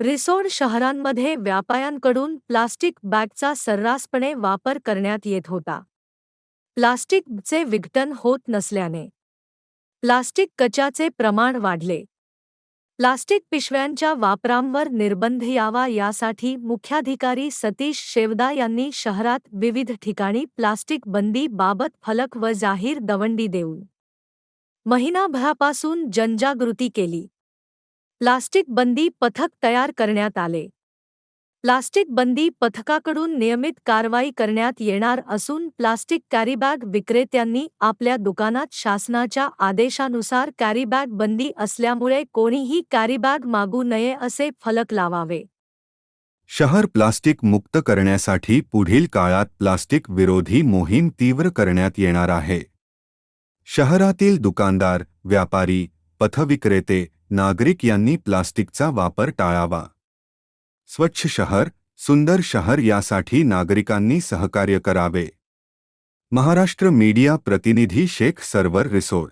रिसोड शहरांमध्ये व्यापाऱ्यांकडून प्लास्टिक बॅगचा सर्रासपणे वापर करण्यात येत होता. प्लास्टिकचे विघटन होत नसल्याने. प्लास्टिक कचाचे प्रमाण वाढले. प्लास्टिक पिशव्यांच्या वापरांवर निर्बंध यावा यासाठी मुख्याधिकारी सतीश शेवदा यांनी शहरात विविध ठिकाणी प्लास्टिक बंदी बाबत फलक व जाहीर दवंडी देऊन. महिनाभरापासून जनजागृती केली. प्लास्टिक बंदी पथक तयार करण्यात आले. प्लास्टिक बंदी पथकाकडून नियमित कारवाई करण्यात येणार असून प्लास्टिक कॅरीबॅग विक्रेत्यांनी आपल्या दुकानात शासनाच्या आदेशानुसार कॅरीबॅग बंदी असल्यामुळे कोणीही कॅरीबॅग मागू नये असे फलक लावावे. शहर प्लास्टिक मुक्त करण्यासाठी पुढील काळात प्लास्टिक विरोधी मोहीम तीव्र करण्यात येणार आहे. शहरातील दुकानदार व्यापारी पथविक्रेते नागरिक यांनी प्लास्टिकचा वापर टाळावा. स्वच्छ शहर सुंदर शहर यासाठी नागरिकांनी सहकार्य करावे. महाराष्ट्र मीडिया प्रतिनिधी शेख सरवर रिसोड